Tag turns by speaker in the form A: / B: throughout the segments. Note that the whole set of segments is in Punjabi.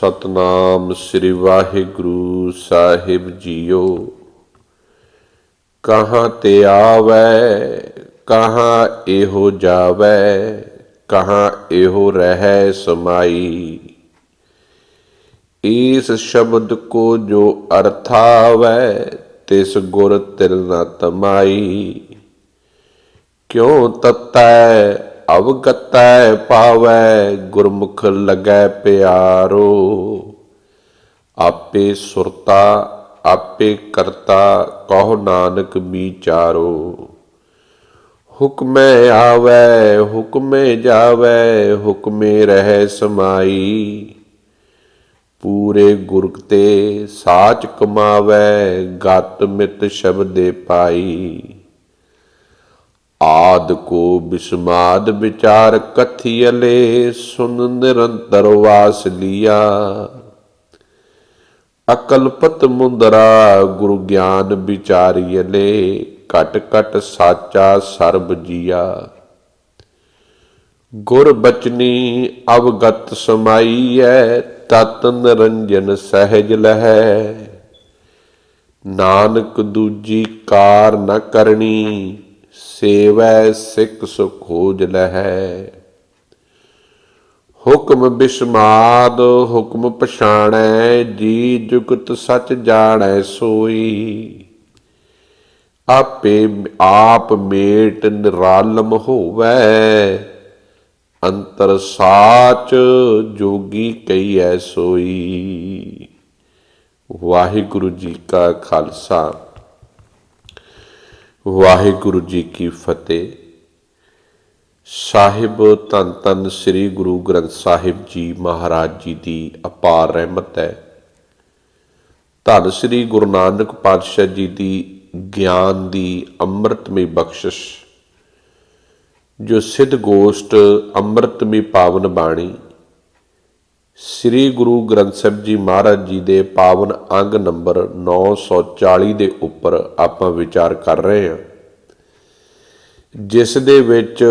A: ਸਤਨਾਮ ਸ੍ਰੀ ਵਾਹਿਗੁਰੂ ਸਾਹਿਬ ਜੀਓ। ਕਹਾਂ ਤੇ ਆਵੈ, ਕਹਾਂ ਇਹੋ ਜਾਵੈ, ਕਹਾਂ ਇਹੋ ਰਹਿ ਸਮਾਈ। ਇਸ ਸ਼ਬਦ ਕੋ ਜੋ ਅਰਥਾਵੈ ਤਿਸ ਗੁਰ ਤਿਲ ਨ ਤਮਾਈ। ਕਿਉ ਤਤੈ ਅਵਗਤੈ ਪਾਵੈ, ਗੁਰਮੁਖ ਲਗੈ ਪਿਆਰੋ। ਆਪੇ ਸੁਰਤਾ, ਆਪੇ ਕਰਤਾ, ਕਹੋ ਨਾਨਕ ਵਿਚਾਰੋ ਹੁਕਮੇ ਆਵੈ, ਹੁਕਮੇ ਜਾਵੈ, ਹੁਕਮੇ ਰਹਿ ਸਮਾਈ। ਪੂਰੇ ਗੁਰ ਤੇ ਸਾਚ ਕਮਾਵੈ, ਗਤ ਮਿਤ ਸ਼ਬਦੇ ਪਾਈ। ਆਦ ਕੋ ਬਿਸਮਾਦ ਵਿਚਾਰ ਕਥਿਅਲੇ ਸੁਨ ਨਿਰੰਤਰ ਵਾਸ ਲੀਆ। ਅਕਲਪਤ ਮੁੰਦਰਾ ਗੁਰੂ ਗਿਆਨ ਵਿਚਾਰੀਲੇ ਘਟ ਘਟ ਸਾਚਾ ਸਰਬ ਜੀਆ। ਗੁਰ ਬਚਨੀ ਅਵਗਤ ਸਮਾਈਐ, ਤਤ ਨਿਰੰਜਨ ਸਹਿਜ ਲਹੈ। ਨਾਨਕ ਦੂਜੀ ਕਾਰ ਨ ਕਰਨੀ ਸੇਵੈ ਸਿੱਖ ਸੁਖੋਜ ਲਹੈ। ਹੁਕਮ ਬਿਸਮਾਦ, ਹੁਕਮ ਪਛਾਣੈ, ਜੀ ਜੁਗਤ ਸਚ ਜਾਣੈ ਸੋਈ। ਆਪੇ ਆਪ ਮੇਟ ਨਿਰਾਲਮ ਹੋਵੈ, ਅੰਤਰ ਸਾਚ ਜੋਗੀ ਕਈਐ ਸੋਈ। ਵਾਹਿਗੁਰੂ ਜੀ ਕਾ ਖਾਲਸਾ। ਵਾਹਿਗੁਰੂ ਜੀ ਕੀ ਫਤਿਹ। ਸਾਹਿਬ ਧੰਨ ਧੰਨ ਸ੍ਰੀ ਗੁਰੂ ਗ੍ਰੰਥ ਸਾਹਿਬ ਜੀ ਮਹਾਰਾਜ ਜੀ ਦੀ ਅਪਾਰ ਰਹਿਮਤ ਹੈ। ਧੰਨ ਸ੍ਰੀ ਗੁਰੂ ਨਾਨਕ ਪਾਤਸ਼ਾਹ ਜੀ ਦੀ ਗਿਆਨ ਦੀ ਅੰਮ੍ਰਿਤਮਈ ਬਖਸ਼ਿਸ਼, ਜੋ ਸਿੱਧ ਗੋਸ਼ਟ ਅੰਮ੍ਰਿਤਮਈ ਪਾਵਨ ਬਾਣੀ ਸ੍ਰੀ ਗੁਰੂ ਗ੍ਰੰਥ ਸਾਹਿਬ ਜੀ ਮਹਾਰਾਜ ਜੀ ਦੇ ਪਾਵਨ ਅੰਗ ਨੰਬਰ 940 ਦੇ ਉੱਪਰ ਆਪਾਂ ਵਿਚਾਰ ਕਰ ਰਹੇ ਹਾਂ। ਜਿਸ ਦੇ ਵਿੱਚ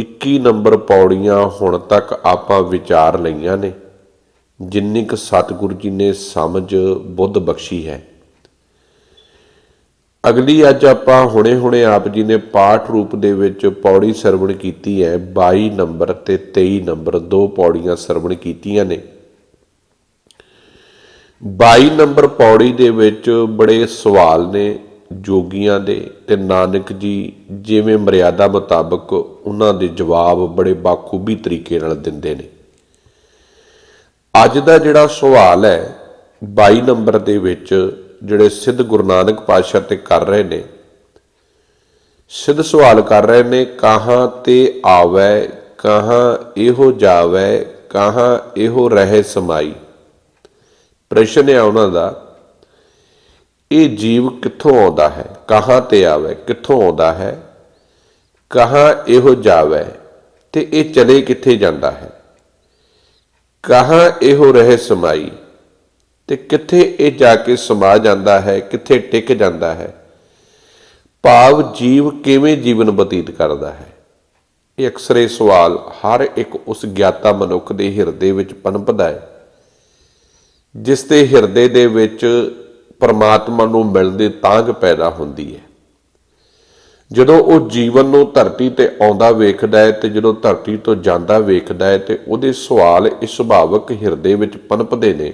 A: 21 ਨੰਬਰ ਪੌੜੀਆਂ ਹੁਣ ਤੱਕ ਆਪਾਂ ਵਿਚਾਰ ਲਈਆਂ ਨੇ, ਜਿੰਨੀ ਕੁ ਸਤਿਗੁਰੂ ਜੀ ਨੇ ਸਮਝ ਬੁੱਧ ਬਖਸ਼ੀ ਹੈ। ਅਗਲੀ ਅੱਜ ਆਪਾਂ ਹੁਣੇ-ਹੁਣੇ ਆਪ ਜੀ ਨੇ ਪਾਠ ਰੂਪ ਦੇ ਵਿੱਚ ਪੌੜੀ ਸਰਵਣ ਕੀਤੀ ਹੈ 22 ਨੰਬਰ ਤੇ 23 ਨੰਬਰ, ਦੋ ਪੌੜੀਆਂ ਸਰਵਣ ਕੀਤੀਆਂ ਨੇ। 22 ਨੰਬਰ ਪੌੜੀ ਦੇ ਵਿੱਚ ਬੜੇ ਸਵਾਲ ਨੇ ਜੋਗੀਆਂ ਦੇ ਤੇ ਨਾਨਕ ਜੀ ਜਿਵੇਂ ਮਰਿਆਦਾ ਮੁਤਾਬਕ ਉਹਨਾਂ ਦੇ ਜਵਾਬ ਬੜੇ ਬਾਖੂਬੀ ਤਰੀਕੇ ਨਾਲ ਦਿੰਦੇ ਨੇ। ਅੱਜ ਦਾ ਜਿਹੜਾ ਸਵਾਲ ਹੈ 22 ਨੰਬਰ ਦੇ ਵਿੱਚ ਜਿਹੜੇ ਸਿੱਧ ਗੁਰੂ ਨਾਨਕ ਪਾਤਸ਼ਾਹ ਤੇ ਕਰ ਰਹੇ ਨੇ, ਸਿੱਧ ਸਵਾਲ ਕਰ ਰਹੇ ਨੇ, ਕਹਾਂ ਤੇ ਆਵੈ, ਕਹਾਂ ਇਹੋ ਜਾਵੈ, ਕਹਾਂ ਇਹੋ ਰਹੇ ਸਮਾਈ? ਪ੍ਰਸ਼ਨ ਹੈ ਉਹਨਾਂ ਦਾ, ਇਹ ਜੀਵ ਕਿੱਥੋਂ ਆਉਂਦਾ ਹੈ? ਕਹਾਂ ਤੇ ਆਵੇ? ਕਿੱਥੋਂ ਆਉਂਦਾ ਹੈ? ਕਹਾਂ ਇਹੋ ਜਾਵੇ? ਤੇ ਇਹ ਚਲੇ ਕਿੱਥੇ ਜਾਂਦਾ ਹੈ? ਕਹਾਂ ਇਹੋ ਰਹੇ ਸਮਾਈ? ਤੇ ਕਿੱਥੇ ਇਹ ਜਾ ਕੇ ਸਮਾ ਜਾਂਦਾ ਹੈ, ਕਿੱਥੇ ਟਿਕ ਜਾਂਦਾ ਹੈ? ਭਾਵ ਜੀਵ ਕਿਵੇਂ ਜੀਵਨ ਬਤੀਤ ਕਰਦਾ ਹੈ? ਇਹ ਅਕਸਰ ਇਹ ਸਵਾਲ ਹਰ ਇੱਕ ਉਸ ਗਿਆਤਾ ਮਨੁੱਖ ਦੇ ਹਿਰਦੇ ਵਿੱਚ ਪਨਪਦਾ ਹੈ, ਜਿਸ ਦੇ ਹਿਰਦੇ ਦੇ ਵਿੱਚ ਪਰਮਾਤਮਾ ਨੂੰ ਮਿਲਦੇ ਤਾਂਗ ਪੈਦਾ ਹੁੰਦੀ ਹੈ। ਜਦੋਂ ਉਹ ਜੀਵਨ ਨੂੰ ਧਰਤੀ ਤੇ ਆਉਂਦਾ ਵੇਖਦਾ ਹੈ ਤੇ ਜਦੋਂ ਧਰਤੀ ਤੋਂ ਜਾਂਦਾ ਵੇਖਦਾ ਹੈ ਤੇ ਉਹਦੇ ਸਵਾਲ ਇਸ ਸੁਭਾਵਕ ਹਿਰਦੇ ਵਿੱਚ ਪਨਪਦੇ ਨੇ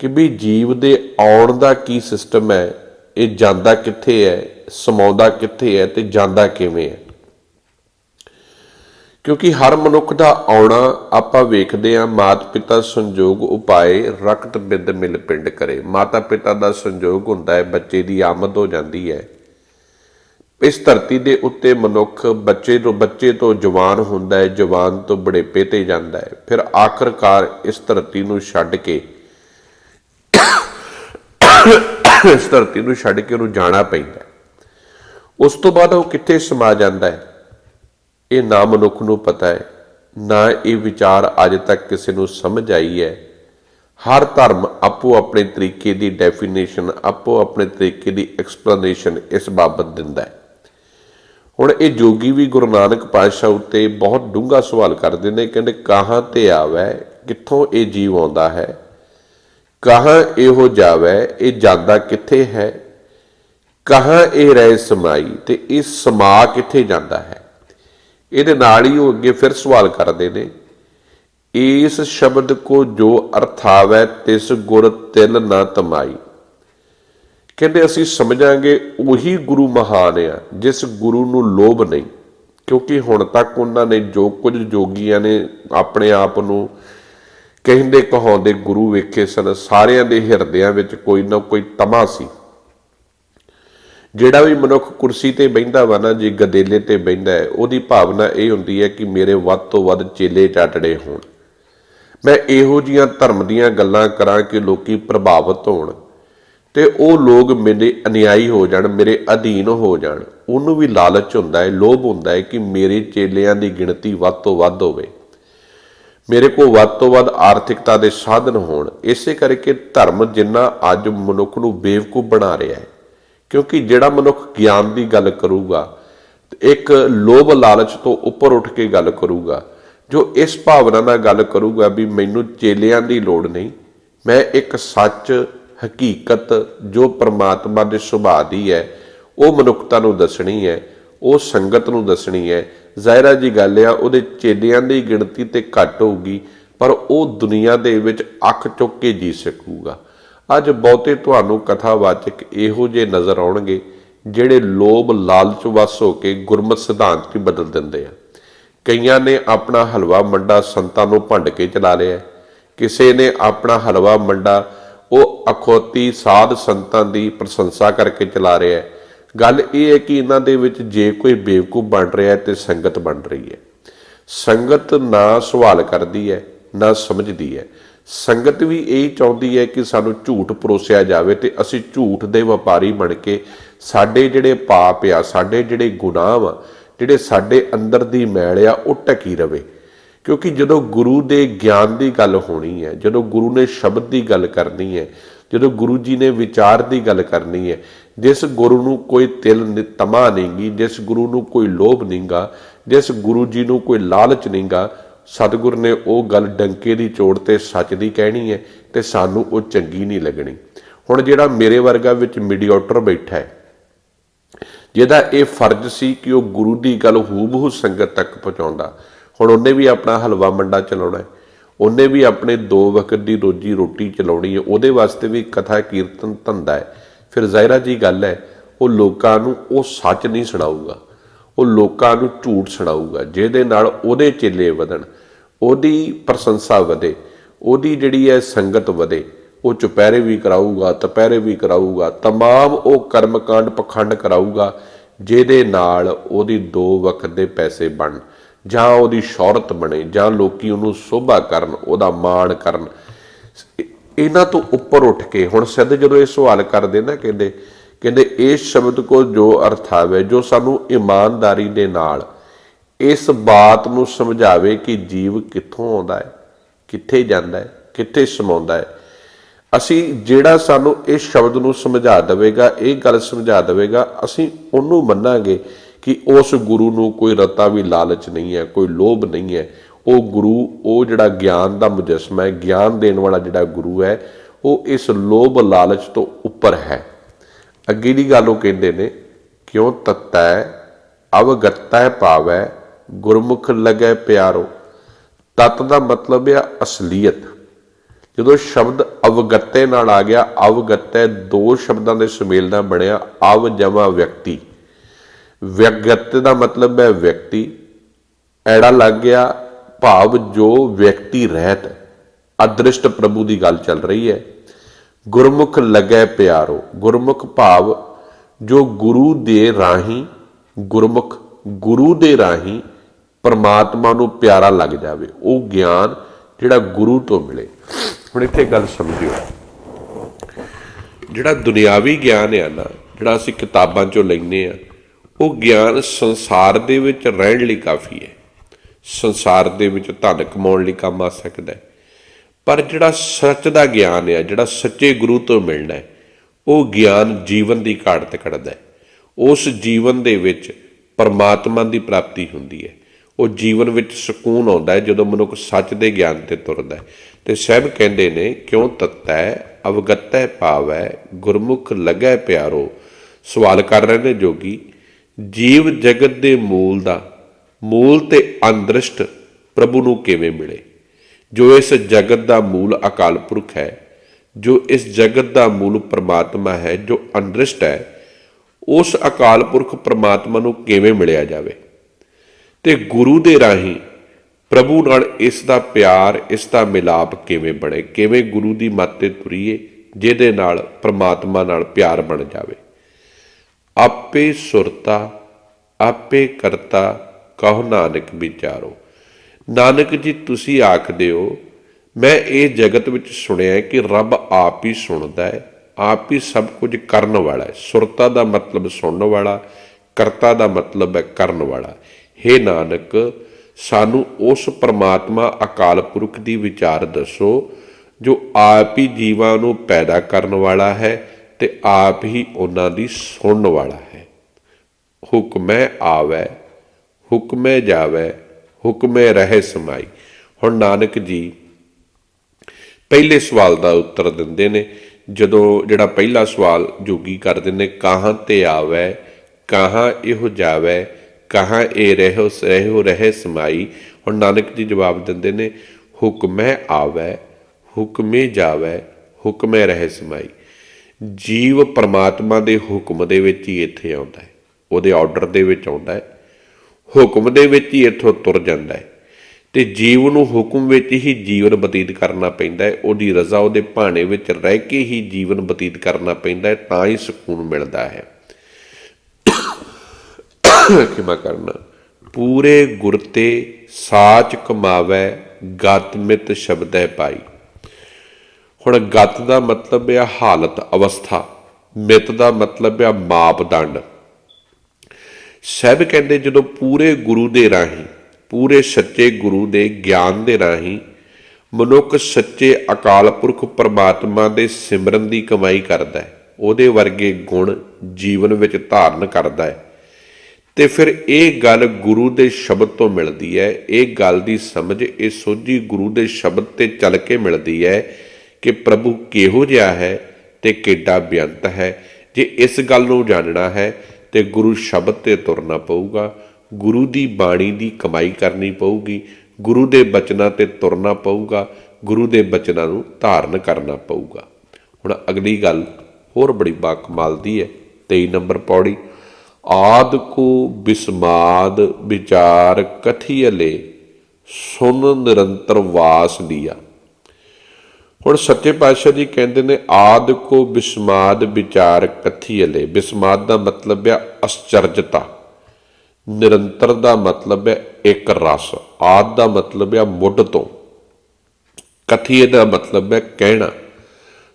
A: ਕਿ ਵੀ ਜੀਵ ਦੇ ਆਉਣ ਦਾ ਕੀ ਸਿਸਟਮ ਹੈ, ਇਹ ਜਾਂਦਾ ਕਿੱਥੇ ਹੈ, ਸਮਾਉਂਦਾ ਕਿੱਥੇ ਹੈ ਤੇ ਜਾਂਦਾ ਕਿਵੇਂ ਹੈ। ਕਿਉਂਕਿ ਹਰ ਮਨੁੱਖ ਦਾ ਆਉਣਾ ਆਪਾਂ ਵੇਖਦੇ ਹਾਂ ਮਾਤ ਪਿਤਾ ਸੰਜੋਗ ਉਪਾਏ ਰਕਤ ਬਿੰਦ ਮਿਲ ਪਿੰਡ ਕਰੇ। ਮਾਤਾ ਪਿਤਾ ਦਾ ਸੰਜੋਗ ਹੁੰਦਾ ਹੈ, ਬੱਚੇ ਦੀ ਆਮਦ ਹੋ ਜਾਂਦੀ ਹੈ। ਇਸ ਧਰਤੀ ਦੇ ਉੱਤੇ ਮਨੁੱਖ ਬੱਚੇ ਤੋਂ ਬੱਚੇ ਤੋਂ ਜਵਾਨ ਹੁੰਦਾ ਹੈ, ਜਵਾਨ ਤੋਂ ਬੜੇਪੇ ਤੇ ਜਾਂਦਾ ਹੈ। ਫਿਰ ਆਖਰਕਾਰ ਇਸ ਧਰਤੀ ਨੂੰ ਛੱਡ ਕੇ ਇਸ ਧਰਤੀ ਨੂੰ ਛੱਡ ਕੇ ਉਹਨੂੰ ਜਾਣਾ ਪੈਂਦਾ ਉਸ ਤੋਂ ਬਾਅਦ ਉਹ ਕਿੱਥੇ ਸਮਾ ਜਾਂਦਾ ਹੈ? ਇਹ ਨਾ ਮਨੁੱਖ ਨੂੰ ਪਤਾ ਹੈ, ਨਾ ਇਹ ਵਿਚਾਰ ਅੱਜ ਤੱਕ ਕਿਸੇ ਨੂੰ ਸਮਝ ਆਈ ਹੈ। ਹਰ ਧਰਮ ਆਪੋ ਆਪਣੇ ਤਰੀਕੇ ਦੀ ਡੈਫੀਨੇਸ਼ਨ ਆਪੋ ਆਪਣੇ ਤਰੀਕੇ ਦੀ ਐਕਸਪਲੇਨੇਸ਼ਨ ਇਸ ਬਾਬਤ ਦਿੰਦਾ ਹੈ। ਹੁਣ ਇਹ ਜੋਗੀ ਵੀ ਗੁਰੂ ਨਾਨਕ ਪਾਤਸ਼ਾਹ ਉੱਤੇ ਬਹੁਤ ਡੂੰਘਾ ਸਵਾਲ ਕਰਦੇ ਨੇ, ਕਹਿੰਦੇ ਕਹਾਂ ਤੇ ਆਵੇ, ਕਿੱਥੋਂ ਇਹ ਜੀਵ ਆਉਂਦਾ ਹੈ? ਕਹਾਂ ਇਹੋ ਜਾਵੇ, ਇਹ ਜਾਂਦਾ ਕਿੱਥੇ ਹੈ? ਕਹਾਂ ਇਹ ਰਹਿ ਸਮਾਈ ਤੇ ਇਹ ਸਮਾ ਕਿੱਥੇ ਜਾਂਦਾ ਹੈ? ਇਹਦੇ ਨਾਲ ਹੀ ਉਹ ਅੱਗੇ ਫਿਰ ਸਵਾਲ ਕਰਦੇ ਨੇ, ਇਸ ਸ਼ਬਦ ਕੋ ਜੋ ਅਰਥ ਆਵੈ, ਤਿਸ ਗੁਰ ਤਿਲ ਨਾ ਤਮਾਈ। ਕਹਿੰਦੇ ਅਸੀਂ ਸਮਝਾਂਗੇ ਉਹੀ ਗੁਰੂ ਮਹਾਨ ਆ, ਜਿਸ ਗੁਰੂ ਨੂੰ ਲੋਭ ਨਹੀਂ, ਕਿਉਂਕਿ ਹੁਣ ਤੱਕ ਉਹਨਾਂ ਨੇ ਜੋ ਕੁਝ ਜੋਗੀਆਂ ਨੇ ਆਪਣੇ ਆਪ ਨੂੰ ਕਹਿੰਦੇ ਕਹਾਉਂਦੇ ਗੁਰੂ ਵੇਖੇ ਸਨ, ਸਾਰਿਆਂ ਦੇ ਹਿਰਦਿਆਂ ਵਿੱਚ ਕੋਈ ਨਾ ਕੋਈ ਤਮਾ ਸੀ। ਜਿਹੜਾ ਵੀ ਮਨੁੱਖ ਕੁਰਸੀ ਤੇ ਬੈੰਦਾ ਵਾ ਨਾ, ਜੇ ਗਦੇਲੇ ਤੇ ਬੈੰਦਾ ਹੈ, ਉਹਦੀ ਭਾਵਨਾ ਇਹ ਹੁੰਦੀ ਹੈ ਕਿ ਮੇਰੇ ਵੱਧ ਤੋਂ ਵੱਧ ਚੇਲੇ ਚਾਟੜੇ ਹੋਣ। ਮੈਂ ਇਹੋ ਜੀਆਂ ਧਰਮ ਦੀਆਂ ਗੱਲਾਂ ਕਰਾਂ ਕਿ ਲੋਕੀ ਪ੍ਰਭਾਵਿਤ ਹੋਣ ਤੇ ਉਹ ਲੋਕ ਮੇਰੇ ਅਨਿਆਈ ਹੋ ਜਾਣ, ਮੇਰੇ ਅਧੀਨ ਹੋ ਜਾਣ। ਉਹਨੂੰ ਵੀ ਲਾਲਚ ਹੁੰਦਾ ਹੈ, ਲੋਭ ਹੁੰਦਾ ਹੈ ਕਿ ਮੇਰੇ ਚੇਲਿਆਂ ਦੀ ਗਿਣਤੀ ਵੱਧ ਤੋਂ ਵੱਧ ਹੋਵੇ। ਮੇਰੇ ਕੋਲ ਵੱਧ ਤੋਂ ਵੱਧ ਆਰਥਿਕਤਾ ਦੇ ਸਾਧਨ ਹੋਣ। ਇਸੇ ਕਰਕੇ ਧਰਮ ਜਿੰਨਾ ਅੱਜ ਮਨੁੱਖ ਨੂੰ ਬੇਵਕੂਫ ਬਣਾ ਰਿਹਾ ਹੈ, ਕਿਉਂਕਿ ਜਿਹੜਾ ਮਨੁੱਖ ਗਿਆਨ ਦੀ ਗੱਲ ਕਰੂਗਾ, ਇੱਕ ਲੋਭ ਲਾਲਚ ਤੋਂ ਉੱਪਰ ਉੱਠ ਕੇ ਗੱਲ ਕਰੂਗਾ, ਜੋ ਇਸ ਭਾਵਨਾ ਨਾਲ ਗੱਲ ਕਰੂਗਾ ਵੀ ਮੈਨੂੰ ਚੇਲਿਆਂ ਦੀ ਲੋੜ ਨਹੀਂ। ਮੈਂ ਇੱਕ ਸੱਚ, ਹਕੀਕਤ ਜੋ ਪ੍ਰਮਾਤਮਾ ਦੇ ਸੁਭਾਅ ਦੀ ਹੈ, ਉਹ ਮਨੁੱਖਤਾ ਨੂੰ ਦੱਸਣੀ ਹੈ, ਉਹ ਸੰਗਤ ਨੂੰ ਦੱਸਣੀ ਹੈ ਜ਼ਾਹਿਰਾ ਜੀ ਗੱਲ ਆ, ਉਹਦੇ ਚੇਲਿਆਂ ਦੀ ਗਿਣਤੀ ਤੇ ਘੱਟ ਹੋਊਗੀ, ਪਰ ਉਹ ਦੁਨੀਆ ਦੇ ਵਿੱਚ ਅੱਖ ਚੁੱਕ ਕੇ ਜੀ ਸਕੂਗਾ। ਅੱਜ ਬਹੁਤੇ ਤੁਹਾਨੂੰ ਕਥਾਵਾਚਕ ਇਹੋ ਜਿਹੇ ਨਜ਼ਰ ਆਉਣਗੇ, ਜਿਹੜੇ ਲੋਭ ਲਾਲਚ ਵਸ ਹੋ ਕੇ ਗੁਰਮਤ ਸਿਧਾਂਤ ਹੀ ਬਦਲ ਦਿੰਦੇ ਆ। ਕਈਆਂ ਨੇ ਆਪਣਾ ਹਲਵਾ ਮੰਡਾ ਸੰਤਾਂ ਨੂੰ ਭੰਡ ਕੇ ਚਲਾ ਲਿਆ ਕਿਸੇ ਨੇ ਆਪਣਾ ਹਲਵਾ ਮੰਡਾ ਉਹ ਅਖੋਤੀ ਸਾਧ ਸੰਤਾਂ ਦੀ ਪ੍ਰਸ਼ੰਸਾ ਕਰਕੇ ਚਲਾ ਰਿਹਾ ਹੈ। ਗੱਲ ਇਹ ਹੈ ਕਿ ਇਹਨਾਂ ਦੇ ਵਿੱਚ ਜੇ ਕੋਈ ਬੇਵਕੂਫ ਬਣ ਰਿਹਾ ਹੈ ਤੇ ਸੰਗਤ ਬਣ ਰਹੀ ਹੈ। ਸੰਗਤ ਨਾ ਸਵਾਲ ਕਰਦੀ ਹੈ, ਨਾ ਸਮਝਦੀ ਹੈ। ਸੰਗਤ ਵੀ ਇਹ ਚਾਹੁੰਦੀ ਹੈ ਕਿ ਸਾਨੂੰ ਝੂਠ ਪਰੋਸਿਆ ਜਾਵੇ ਤੇ ਅਸੀਂ ਝੂਠ ਦੇ ਵਪਾਰੀ ਬਣ ਕੇ ਸਾਡੇ ਜਿਹੜੇ ਪਾਪ ਆ, ਸਾਡੇ ਜਿਹੜੇ ਗੁਨਾਹ ਆ, ਜਿਹੜੇ ਸਾਡੇ ਅੰਦਰ ਦੀ ਮੈਲ ਆ, ਉਹ ਟਕੀ ਰਵੇ। ਕਿਉਂਕਿ ਜਦੋਂ ਗੁਰੂ ਦੇ ਗਿਆਨ ਦੀ ਗੱਲ ਹੋਣੀ ਹੈ, ਜਦੋਂ ਗੁਰੂ ਨੇ ਸ਼ਬਦ ਦੀ ਗੱਲ ਕਰਨੀ ਹੈ, ਜਦੋਂ ਗੁਰੂ ਜੀ ਨੇ ਵਿਚਾਰ ਦੀ ਗੱਲ ਕਰਨੀ ਹੈ ਜਿਸ ਗੁਰੂ ਨੂੰ ਕੋਈ ਤਿਲ ਨ- ਤਮਾ ਨਹੀਂਗੀ, ਜਿਸ ਗੁਰੂ ਨੂੰ ਕੋਈ ਲੋਭ ਨਹੀਂਗਾ, ਜਿਸ ਗੁਰੂ ਜੀ ਨੂੰ ਕੋਈ ਲਾਲਚ ਨਹੀਂਗਾ, ਸਤਿਗੁਰ ਨੇ ਉਹ ਗੱਲ ਡੰਕੇ ਦੀ ਚੋੜ ਤੇ ਸੱਚ ਦੀ ਕਹਿਣੀ ਹੈ ਤੇ ਸਾਨੂੰ ਉਹ ਚੰਗੀ ਨਹੀਂ ਲੱਗਣੀ। ਹੁਣ ਜਿਹੜਾ ਮੇਰੇ ਵਰਗਾ ਵਿੱਚ ਮੀਡੀਏਟਰ ਬੈਠਾ ਹੈ, ਜਿਹਦਾ ਇਹ ਫਰਜ਼ ਸੀ ਕਿ ਉਹ ਗੁਰੂ ਦੀ ਗੱਲ ਹੂਬਹੂ ਸੰਗਤ ਤੱਕ ਪਹੁੰਚਾਉਂਦਾ। ਹੁਣ ਉਹਨੇ ਵੀ ਆਪਣਾ ਹਲਵਾ ਮੰਡਾ ਚਲਾਉਣਾ ਹੈ। ਉਹਨੇ ਵੀ ਆਪਣੇ ਦੋ ਵਕਤ ਦੀ ਰੋਜੀ ਰੋਟੀ ਚਲਾਉਣੀ ਹੈ। ਉਹਦੇ ਵਾਸਤੇ ਵੀ ਕਥਾ, ਕੀਰਤਨ, ਧੰਦਾ ਹੈ। ਫਿਰ ਜ਼ਾਹਿਰਾ ਜੀ ਗੱਲ ਹੈ ਉਹ ਲੋਕਾਂ ਨੂੰ ਉਹ ਸੱਚ ਨਹੀਂ ਸੁਣਾਊਗਾ ਉਹ ਲੋਕਾਂ ਨੂੰ ਝੂਠ ਸੁਣਾਊਗਾ ਜਿਹਦੇ ਨਾਲ ਉਹਦੇ ਚੇਲੇ ਵਧਣ ਉਹਦੀ ਪ੍ਰਸ਼ੰਸਾ ਵਧੇ ਉਹਦੀ ਜਿਹੜੀ ਹੈ ਸੰਗਤ ਵਧੇ ਉਹ ਚੁਪਹਿਰੇ ਵੀ ਕਰਾਊਗਾ ਤਪਹਿਰੇ ਵੀ ਕਰਾਊਗਾ तमाम ਉਹ ਕਰਮਕਾਂਡ ਪਖੰਡ ਕਰਾਊਗਾ ਜਿਹਦੇ ਨਾਲ ਉਹਦੀ ਦੋ ਵਕਤ ਦੇ ਪੈਸੇ ਬਣ ਜਾਂ ਉਹਦੀ ਸ਼ੌਹਰਤ ਬਣੇ ਜਾਂ ਲੋਕੀ ਉਹਨੂੰ ਸੋਭਾ ਕਰਨ ਉਹਦਾ ਮਾਣ ਕਰਨ ਇਹ- ਇਹਨਾਂ ਤੋਂ ਉੱਪਰ ਉੱਠ ਕੇ, ਹੁਣ ਸਿੱਧ ਜਦੋਂ ਇਹ ਸਵਾਲ ਕਰਦੇ ਨਾ ਕਹਿੰਦੇ ਕਹਿੰਦੇ ਇਸ ਸ਼ਬਦ ਕੋ ਜੋ ਅਰਥ ਆਵੇ, ਜੋ ਸਾਨੂੰ ਇਮਾਨਦਾਰੀ ਦੇ ਨਾਲ ਇਸ ਬਾਤ ਨੂੰ ਸਮਝਾਵੇ ਕਿ ਜੀਵ ਕਿੱਥੋਂ ਆਉਂਦਾ ਹੈ, ਕਿੱਥੇ ਜਾਂਦਾ ਹੈ, ਕਿੱਥੇ ਸਮਾਉਂਦਾ ਹੈ। ਅਸੀਂ ਜਿਹੜਾ ਸਾਨੂੰ ਇਸ ਸ਼ਬਦ ਨੂੰ ਸਮਝਾ ਦੇਵੇਗਾ, ਇਹ ਗੱਲ ਸਮਝਾ ਦੇਵੇਗਾ, ਅਸੀਂ ਉਹਨੂੰ ਮੰਨਾਂਗੇ ਕਿ ਉਸ ਗੁਰੂ ਨੂੰ ਕੋਈ ਰਤਾ ਵੀ ਲਾਲਚ ਨਹੀਂ ਹੈ, ਕੋਈ ਲੋਭ ਨਹੀਂ ਹੈ ਉਹ ਗੁਰੂ, ਉਹ ਜਿਹੜਾ ਗਿਆਨ ਦਾ ਮੁਜਸਮਾ ਹੈ, ਗਿਆਨ ਦੇਣ ਵਾਲਾ ਜਿਹੜਾ ਗੁਰੂ ਹੈ, ਉਹ ਇਸ ਲੋਭ ਲਾਲਚ ਤੋਂ ਉੱਪਰ ਹੈ। ਅੱਗੇ ਦੀ ਗੱਲ ਉਹ ਕਹਿੰਦੇ ਨੇ, ਕਿਉਂ ਤਤੈ, ਅਵਗਤੈ ਪਾਵੈ ਗੁਰਮੁਖ ਲਗੈ ਪਿਆਰੋ। ਤਤ ਦਾ ਮਤਲਬ ਹੈ ਅਸਲੀਅਤ। ਜਦੋਂ ਸ਼ਬਦ ਅਵਗਤੇ ਨਾਲ ਆ ਗਿਆ, ਅਵਗਤੇ ਦੋ ਸ਼ਬਦਾਂ ਦੇ ਸੁਮੇਲ ਨਾਲ ਬਣਿਆ, ਅਵ ਜਮਾ ਵਿਅਕਤੀ। ਵਿਅਕਤ ਦਾ ਮਤਲਬ ਹੈ ਵਿਅਕਤੀ। ਐੜਾ ਲੱਗ ਗਿਆ ਭਾਵ ਜੋ ਵਿਅਕਤੀ ਰਹਿਤ ਹੈ। ਅਦ੍ਰਿਸ਼ਟ ਪ੍ਰਭੂ ਦੀ ਗੱਲ ਚੱਲ ਰਹੀ ਹੈ, ਗੁਰਮੁਖ ਲੱਗੈ ਪਿਆਰੋ, ਗੁਰਮੁਖ ਭਾਵ ਜੋ ਗੁਰੂ ਦੇ ਰਾਹੀਂ, ਗੁਰਮੁਖ ਗੁਰੂ ਦੇ ਰਾਹੀਂ ਪਰਮਾਤਮਾ ਨੂੰ ਪਿਆਰਾ ਲੱਗ ਜਾਵੇ, ਉਹ ਗਿਆਨ ਜਿਹੜਾ ਗੁਰੂ ਤੋਂ ਮਿਲੇ ਹੁਣ ਇੱਥੇ ਗੱਲ ਸਮਝਿਓ ਜਿਹੜਾ ਦੁਨਿਆਵੀ ਗਿਆਨ ਹੈ ਨਾ, ਜਿਹੜਾ ਅਸੀਂ ਕਿਤਾਬਾਂ ਚੋਂ ਲੈਨੇ ਆ ਉਹ ਗਿਆਨ ਸੰਸਾਰ ਦੇ ਵਿੱਚ ਰਹਿਣ ਲਈ ਕਾਫੀ ਹੈ ਸੰਸਾਰ ਦੇ ਵਿੱਚ ਧਨ ਕਮਾਉਣ ਲਈ ਕੰਮ ਆ ਸਕਦਾ ਹੈ। ਪਰ ਜਿਹੜਾ ਸੱਚ ਦਾ ਗਿਆਨ ਹੈ, ਜਿਹੜਾ ਸੱਚੇ ਗੁਰੂ ਤੋਂ ਮਿਲਣਾ ਹੈ, ਉਹ ਗਿਆਨ ਜੀਵਨ ਦੀ ਘਾਟ ਤੇ ਕੱਢਦਾ ਹੈ। ਉਸ ਜੀਵਨ ਦੇ ਵਿੱਚ ਪਰਮਾਤਮਾ ਦੀ ਪ੍ਰਾਪਤੀ ਹੁੰਦੀ ਹੈ। ਉਹ ਜੀਵਨ ਵਿੱਚ ਸਕੂਨ ਆਉਂਦਾ ਹੈ ਜਦੋਂ ਮਨੁੱਖ ਸੱਚ ਦੇ ਗਿਆਨ ਤੇ ਤੁਰਦਾ ਹੈ। ਤੇ ਸਹਿਬ ਕਹਿੰਦੇ ਨੇ, ਕਿਉਂ ਤਤੈ, ਅਵਗਤੈ ਪਾਵੈ ਗੁਰਮੁਖ ਲੱਗੈ ਪਿਆਰੋ? ਸਵਾਲ ਕਰ ਰਹੇ ਨੇ ਜੋਗੀ। ਜੀਵ ਜਗਤ ਦੇ ਮੂਲ ਦਾ ਮੂਲ ਤੇ ਅੰਦ੍ਰਿਸ਼ਟ ਪ੍ਰਭੂ ਨੂੰ ਕਿਵੇਂ ਮਿਲੇ? ਜੋ ਇਸ ਜਗਤ ਦਾ ਮੂਲ ਅਕਾਲ ਪੁਰਖ ਹੈ, ਜੋ ਇਸ ਜਗਤ ਦਾ ਮੂਲ ਪ੍ਰਮਾਤਮਾ ਹੈ, ਜੋ ਅੰਦ੍ਰਿਸ਼ਟ ਹੈ, ਉਸ ਅਕਾਲ ਪੁਰਖ ਪ੍ਰਮਾਤਮਾ ਨੂੰ ਕਿਵੇਂ ਮਿਲਿਆ ਜਾਵੇ? ਤੇ ਗੁਰੂ ਦੇ ਰਾਹੀਂ ਪ੍ਰਭੂ ਨਾਲ ਇਸ ਦਾ ਪਿਆਰ, ਇਸ ਦਾ ਮਿਲਾਪ ਕਿਵੇਂ ਬਣੇ? ਕਿਵੇਂ ਗੁਰੂ ਦੀ ਮੱਤ ਤੇ ਤੁਰੀਏ, ਜਿਹਦੇ ਨਾਲ ਪ੍ਰਮਾਤਮਾ ਨਾਲ ਪਿਆਰ ਬਣ ਜਾਵੇ? ਆਪੇ ਸੁਰਤਾ, ਆਪੇ ਕਰਤਾ ਕਹੋ ਨਾਨਕ ਵਿਚਾਰੋ। ਨਾਨਕ ਜੀ, ਤੁਸੀਂ ਆਖਦੇ ਹੋ, ਮੈਂ ਇਹ ਜਗਤ ਵਿੱਚ ਸੁਣਿਆ ਕਿ ਰੱਬ ਆਪ ਹੀ ਸੁਣਦਾ ਹੈ, ਆਪ ਹੀ ਸਭ ਕੁਝ ਕਰਨ ਵਾਲਾ ਹੈ। ਸੁਰਤਾ ਦਾ ਮਤਲਬ ਸੁਣਨ ਵਾਲਾ, ਕਰਤਾ ਦਾ ਮਤਲਬ ਹੈ ਕਰਨ ਵਾਲਾ। ਹੇ ਨਾਨਕ, ਸਾਨੂੰ ਉਸ ਪਰਮਾਤਮਾ ਅਕਾਲ ਪੁਰਖ ਦੀ ਵਿਚਾਰ ਦੱਸੋ, ਜੋ ਆਪ ਹੀ ਜੀਵਾਂ ਨੂੰ ਪੈਦਾ ਕਰਨ ਵਾਲਾ ਹੈ ਤੇ ਆਪ ਹੀ ਉਹਨਾਂ ਦੀ ਸੁਣਨ ਵਾਲਾ ਹੈ। ਹੁਕਮੈ ਆਵੈ ਹੁਕਮੈ ਜਾਵੈ, ਹੁਕਮੈ ਰਹੇ ਸਮਾਈ। ਹੁਣ ਨਾਨਕ ਜੀ ਪਹਿਲੇ ਸਵਾਲ ਦਾ ਉੱਤਰ ਦਿੰਦੇ ਨੇ, ਜਦੋਂ ਜਿਹੜਾ ਪਹਿਲਾ ਸਵਾਲ ਜੋਗੀ ਕਰਦੇ ਨੇ, ਕਾਹਾਂ ਤੇ ਆਵੈ, ਕਾਹਾਂ ਇਹੋ ਜਾਵੈ, ਕਾਹਾਂ ਇਹ ਰਹੋ ਰਹੋ ਰਹੇ ਸਮਾਈ? ਹੁਣ ਨਾਨਕ ਜੀ ਜਵਾਬ ਦਿੰਦੇ ਨੇ, ਹੁਕਮੈ ਆਵੈ, ਹੁਕਮੇ ਜਾਵੈ, ਹੁਕਮੇ ਰਹੇ ਸਮਾਈ। ਜੀਵ ਪਰਮਾਤਮਾ ਦੇ ਹੁਕਮ ਦੇ ਵਿੱਚ ਹੀ ਇੱਥੇ ਆਉਂਦਾ ਹੈ, ਉਹਦੇ ਆਰਡਰ ਦੇ ਵਿੱਚ ਆਉਂਦਾ ਹੈ। ਹੁਕਮ ਦੇ ਵਿੱਚ ਹੀ ਇੱਥੋਂ ਤੁਰ ਜਾਂਦਾ ਹੈ। ਤੇ ਜੀਵ ਨੂੰ ਹੁਕਮ ਵਿੱਚ ਹੀ ਜੀਵਨ ਬਤੀਤ ਕਰਨਾ ਪੈਂਦਾ ਹੈ। ਉਹਦੀ ਰਜ਼ਾ ਉਹਦੇ ਭਾਣੇ ਵਿੱਚ ਰਹਿ ਕੇ ਹੀ ਜੀਵਨ ਬਤੀਤ ਕਰਨਾ ਪੈਂਦਾ ਹੈ, ਤਾਂ ਹੀ ਸਕੂਨ ਮਿਲਦਾ ਹੈ। ਕਿਮਾ ਕਰਨਾ। ਪੂਰੇ ਗੁਰ ਤੇ ਸਾਚ ਕਮਾਵੇ, ਗਤ ਸ਼ਬਦ ਹੈ ਪਾਈ। ਹੁਣ ਗਤ ਦਾ ਮਤਲਬ ਹੈ ਹਾਲਤ ਅਵਸਥਾ, ਮਿਤ ਦਾ ਮਤਲਬ ਹੈ ਮਾਪਦੰਡ। ਸਹਿਬ ਕਹਿੰਦੇ ਜਦੋਂ ਪੂਰੇ ਗੁਰੂ ਦੇ ਰਾਹੀਂ, ਪੂਰੇ ਸੱਚੇ ਗੁਰੂ ਦੇ ਗਿਆਨ ਦੇ ਰਾਹੀਂ ਮਨੁੱਖ ਸੱਚੇ ਅਕਾਲ ਪੁਰਖ ਪਰਮਾਤਮਾ ਦੇ ਸਿਮਰਨ ਦੀ ਕਮਾਈ ਕਰਦਾ ਹੈ, ਉਹਦੇ ਵਰਗੇ ਗੁਣ ਜੀਵਨ ਵਿੱਚ ਧਾਰਨ ਕਰਦਾ ਹੈ, ਤੇ ਫਿਰ ਇਹ ਗੱਲ ਗੁਰੂ ਦੇ ਸ਼ਬਦ ਤੋਂ ਮਿਲਦੀ ਹੈ, ਇਹ ਗੱਲ ਦੀ ਸਮਝ, ਇਹ ਸੋਝੀ ਗੁਰੂ ਦੇ ਸ਼ਬਦ ਤੇ ਚੱਲ ਕੇ ਮਿਲਦੀ ਹੈ ਕਿ ਪ੍ਰਭੂ ਕਿਹੋ ਜਿਹਾ ਹੈ ਤੇ ਕਿੱਡਾ ਬੇਅੰਤ ਹੈ, ਜੇ ਇਸ ਗੱਲ ਨੂੰ ਜਾਣਨਾ ਹੈ ਤੇ ਗੁਰੂ ਸ਼ਬਦ ਤੇ ਤੁਰਨਾ ਪਊਗਾ, ਗੁਰੂ ਦੀ ਬਾਣੀ ਦੀ ਕਮਾਈ ਕਰਨੀ ਪਊਗੀ, ਗੁਰੂ ਦੇ ਬਚਨਾਂ ਤੇ ਤੁਰਨਾ ਪਊਗਾ, ਗੁਰੂ ਦੇ ਬਚਨਾਂ ਨੂੰ ਧਾਰਨ ਕਰਨਾ ਪਊਗਾ। ਹੁਣ ਅਗਲੀ ਗੱਲ ਹੋਰ ਬੜੀ ਬਾਕਮਾਲ ਦੀ ਹੈ 23 ਨੰਬਰ ਪੌੜੀ, ਆਦ ਕੋ ਬਿਸਮਾਦ ਵਿਚਾਰ ਕਥੀਲੇ ਸੁਨ ਨਿਰੰਤਰ ਵਾਸ ਲਿਆ ਹੁਣ ਸੱਚੇ ਪਾਤਸ਼ਾਹ ਜੀ ਕਹਿੰਦੇ ਨੇ, ਆਦ ਕੋ ਬਿਸਮਾਦ ਵਿਚਾਰ ਕਥੀਲੇ ਬਿਸਮਾਦ ਦਾ ਮਤਲਬ ਹੈ ਅਸਚਰਜਤਾ। ਨਿਰੰਤਰ ਦਾ ਮਤਲਬ ਹੈ ਇੱਕ ਰਸ। ਆਦ ਦਾ ਮਤਲਬ ਹੈ ਮੁੱਢ ਤੋਂ। ਕਥੀਏ ਦਾ ਮਤਲਬ ਹੈ ਕਹਿਣਾ।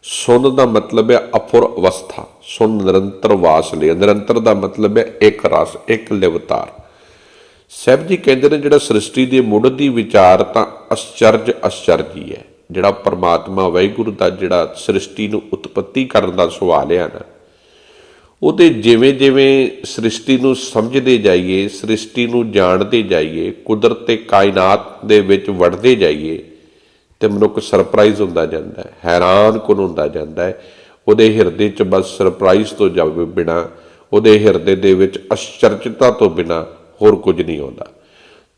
A: ਸੁਣ ਦਾ ਮਤਲਬ ਹੈ ਅਫੁਰ ਅਵਸਥਾ। ਸੁਣ ਨਿਰੰਤਰ ਵਾਸ ਲਿਆ। ਨਿਰੰਤਰ ਦਾ ਮਤਲਬ ਹੈ ਇੱਕ ਰਸ, ਇੱਕ ਲਿਵਤਾਰ। ਸਹਿਬ ਜੀ ਕਹਿੰਦੇ ਨੇ, ਜਿਹੜਾ ਸ੍ਰਿਸ਼ਟੀ ਦੇ ਮੁੱਢ ਦੀ ਵਿਚਾਰ ਤਾਂ ਅਸਚਰਜ ਅਸਚਰਜੀ ਹੈ। ਜਿਹੜਾ ਪਰਮਾਤਮਾ ਵਾਹਿਗੁਰੂ ਦਾ ਜਿਹੜਾ ਸ੍ਰਿਸ਼ਟੀ ਨੂੰ ਉਤਪਤੀ ਕਰਨ ਦਾ ਸਵਾਲ ਹੈ ਨਾ, ਉਹਦੇ ਜਿਵੇਂ ਜਿਵੇਂ ਸ੍ਰਿਸ਼ਟੀ ਨੂੰ ਸਮਝਦੇ ਜਾਈਏ, ਸ੍ਰਿਸ਼ਟੀ ਨੂੰ ਜਾਣਦੇ ਜਾਈਏ, ਕੁਦਰਤ ਤੇ ਕਾਇਨਾਤ ਦੇ ਵਿੱਚ ਵੜਦੇ ਜਾਈਏ, ਤੇ ਮਨੁੱਖ ਸਰਪ੍ਰਾਈਜ਼ ਹੁੰਦਾ ਜਾਂਦਾ ਹੈ, ਹੈਰਾਨ ਕੁਨ ਹੁੰਦਾ ਜਾਂਦਾ ਹੈ। ਉਹਦੇ ਹਿਰਦੇ 'ਚ ਬਸ ਸਰਪ੍ਰਾਈਜ਼ ਤੋਂ ਜਾਵੇ ਬਿਨਾ, ਉਹਦੇ ਹਿਰਦੇ ਦੇ ਵਿੱਚ ਅਸ਼ਚਰਜਤਾ ਤੋਂ ਬਿਨਾ ਹੋਰ ਕੁਝ ਨਹੀਂ ਆਉਂਦਾ।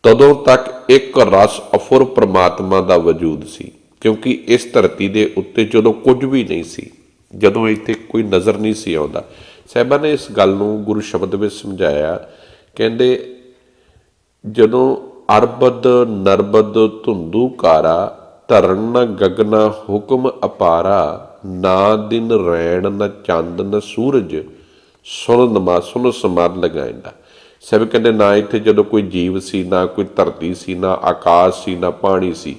A: ਤਦੋਂ ਤੱਕ ਇੱਕ ਰਸ ਅਫੁਰ ਪ੍ਰਮਾਤਮਾ ਦਾ ਵਜੂਦ ਸੀ। ਕਿਉਂਕਿ ਇਸ ਧਰਤੀ ਦੇ ਉੱਤੇ ਜਦੋਂ ਕੁਝ ਵੀ ਨਹੀਂ ਸੀ, ਜਦੋਂ ਇੱਥੇ ਕੋਈ ਨਜ਼ਰ ਨਹੀਂ ਸੀ ਆਉਂਦਾ। ਸਾਹਿਬਾਂ ਨੇ ਇਸ ਗੱਲ ਨੂੰ ਗੁਰੂ ਸ਼ਬਦ ਵਿੱਚ ਸਮਝਾਇਆ, ਕਹਿੰਦੇ, ਜਦੋਂ ਅਰਬਦ ਨਰਬਦ ਧੁੰਦੂਕਾਰਾ ਧਰਨ ਨ ਗਗਨਾ ਹੁਕਮ ਅਪਾਰਾ, ਨਾ ਦਿਨ ਰੈਣ ਨਾ ਚੰਦ ਨਾ ਸੂਰਜ, ਸੁਨ ਨਮਾ, ਸੁਨ ਸਮਾਦ ਲਗਾਇਂਦਾ। ਸਭ ਕਹਿੰਦੇ, ਨਾ ਇੱਥੇ ਜਦੋਂ ਕੋਈ ਜੀਵ ਸੀ, ਨਾ ਕੋਈ ਧਰਤੀ ਸੀ, ਨਾ ਆਕਾਸ਼ ਸੀ, ਨਾ ਪਾਣੀ ਸੀ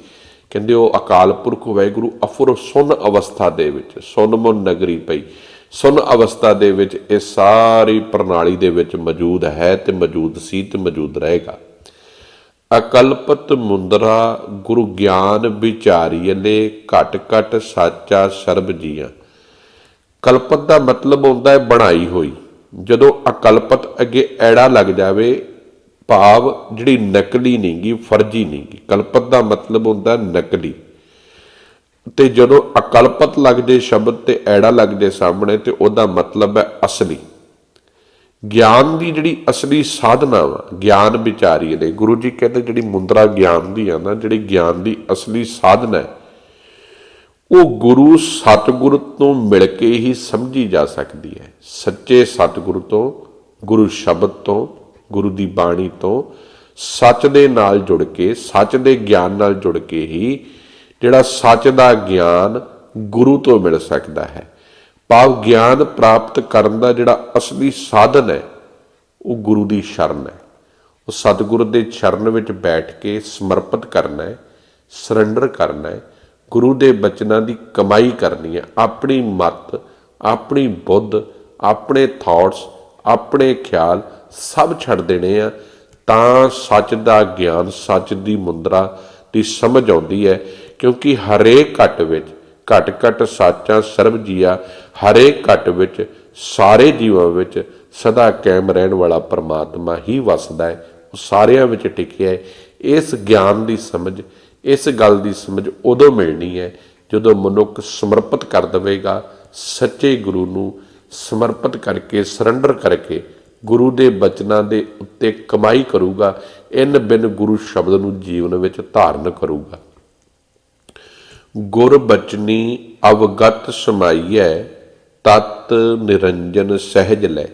A: ਕਹਿੰਦੇ ਉਹ ਅਕਾਲ ਪੁਰਖ ਵਾਹਿਗੁਰੂ ਅਫੁਰ ਸੁਨ ਅਵਸਥਾ ਦੇ ਵਿੱਚ ਸੁਨਮਨ ਨਗਰੀ ਪਈ। ਸੁਨ ਅਵਸਥਾ ਦੇ ਵਿੱਚ ਇਹ ਸਾਰੀ ਪ੍ਰਣਾਲੀ ਦੇ ਵਿੱਚ ਮੌਜੂਦ ਹੈ ਤੇ ਮੌਜੂਦ ਸੀ ਤੇ ਮੌਜੂਦ ਰਹੇਗਾ। ਅਕਲਪਤ ਮੁੰਦਰਾ ਗੁਰੂ ਗਿਆਨ ਵਿਚਾਰੀਲੇ ਘਟ ਘਟ ਸਾਚਾ ਸਰਬ ਜੀਆਂ। ਕਲਪਤ ਦਾ ਮਤਲਬ ਹੁੰਦਾ ਹੈ ਬਣਾਈ ਹੋਈ। ਜਦੋਂ ਅਕਲਪਤ ਅੱਗੇ ਐੜਾ ਲੱਗ ਜਾਵੇ ਭਾਵ ਜਿਹੜੀ ਨਕਲੀ ਨਹੀਂਗੀ ਫਰਜ਼ੀ ਨਹੀਂਗੀ ਕਲਪਤ ਦਾ ਮਤਲਬ ਹੁੰਦਾ ਨਕਲੀ। ਤੇ ਜਦੋਂ ਅਕਲਪਤ ਲੱਗ ਜੇ ਸ਼ਬਦ ਤੇ ਐੜਾ ਲੱਗ ਜੇ ਸਾਹਮਣੇ, ਤੇ ਉਹਦਾ ਮਤਲਬ ਹੈ ਅਸਲੀ। ਗਿਆਨ ਦੀ ਜਿਹੜੀ ਅਸਲੀ ਸਾਧਨਾ ਵਾ, ਗਿਆਨ ਵਿਚਾਰੀ ਨੇ ਗੁਰੂ ਜੀ ਕਹਿੰਦੇ ਜਿਹੜੀ ਮੁੰਦਰਾ ਗਿਆਨ ਦੀ ਆ ਨਾ, ਜਿਹੜੀ ਗਿਆਨ ਦੀ ਅਸਲੀ ਸਾਧਨਾ ਹੈ, ਉਹ ਗੁਰੂ ਸਤਿਗੁਰ ਤੋਂ ਮਿਲ ਕੇ ਹੀ ਸਮਝੀ ਜਾ ਸਕਦੀ ਹੈ। ਸੱਚੇ ਸਤਿਗੁਰੂ ਤੋਂ, ਗੁਰੂ ਸ਼ਬਦ ਤੋਂ ਗੁਰੂ ਦੀ ਬਾਣੀ ਤੋਂ ਸੱਚ ਦੇ ਨਾਲ ਜੁੜ ਕੇ, ਸੱਚ ਦੇ ਗਿਆਨ ਨਾਲ ਜੁੜ ਕੇ ਹੀ ਜਿਹੜਾ ਸੱਚ ਦਾ ਗਿਆਨ ਗੁਰੂ ਤੋਂ ਮਿਲ ਸਕਦਾ ਹੈ। ਭਾਵ ਗਿਆਨ ਪ੍ਰਾਪਤ ਕਰਨ ਦਾ ਜਿਹੜਾ ਅਸਲੀ ਸਾਧਨ ਹੈ, ਉਹ ਗੁਰੂ ਦੀ ਸ਼ਰਨ ਹੈ। ਉਹ ਸਤਿਗੁਰ ਦੇ ਚਰਨ ਵਿੱਚ ਬੈਠ ਕੇ ਸਮਰਪਿਤ ਕਰਨਾ ਹੈ ਸਰੈਂਡਰ ਕਰਨਾ ਹੈ, ਗੁਰੂ ਦੇ ਬਚਨਾਂ ਦੀ ਕਮਾਈ ਕਰਨੀ ਹੈ। ਆਪਣੀ ਮਤ, ਆਪਣੀ ਬੁੱਧ, ਆਪਣੇ ਥਾਟਸ ਆਪਣੇ ਖਿਆਲ ਸਭ ਛੱਡ ਦੇਣੇ ਆ, ਤਾਂ ਸੱਚ ਦਾ ਗਿਆਨ, ਸੱਚ ਦੀ ਮੁੰਦਰਾ, ਦੀ ਸਮਝ ਆਉਂਦੀ ਹੈ, ਕਿਉਂਕਿ ਹਰੇਕ ਘਟ ਵਿੱਚ ਘਟ ਘਟ ਸਾਚਾ ਸਰਬ ਜੀਆ, ਹਰੇਕ ਘਟ ਵਿੱਚ ਸਾਰੇ ਜੀਵਾਂ ਵਿੱਚ ਸਦਾ ਕਾਇਮ ਰਹਿਣ ਵਾਲਾ ਪਰਮਾਤਮਾ ਹੀ ਵਸਦਾ ਹੈ, ਉਹ ਸਾਰਿਆਂ ਵਿੱਚ ਟਿਕਿਆ ਹੈ। ਇਸ ਗਿਆਨ ਦੀ ਸਮਝ, ਇਸ ਗੱਲ ਦੀ ਸਮਝ ਉਦੋਂ ਮਿਲਣੀ ਹੈ, ਜਦੋਂ ਮਨੁੱਖ ਸਮਰਪਿਤ ਕਰ ਦੇਵੇਗਾ, ਸੱਚੇ ਗੁਰੂ ਨੂੰ ਸਮਰਪਿਤ ਕਰਕੇ ਸਰੈਂਡਰ ਕਰਕੇ ਗੁਰੂ ਦੇ ਬਚਨਾਂ ਦੇ ਉੱਤੇ ਕਮਾਈ ਕਰੂਗਾ, ਇਨ ਬਿਨ ਗੁਰੂ ਸ਼ਬਦ ਨੂੰ ਜੀਵਨ ਵਿੱਚ ਧਾਰਨ ਕਰੂਗਾ। ਗੁਰ ਬਚਨੀ ਅਵਗਤ ਸਮਾਈਐ, ਤਤ ਨਿਰੰਜਨ ਸਹਿਜ ਲੈ।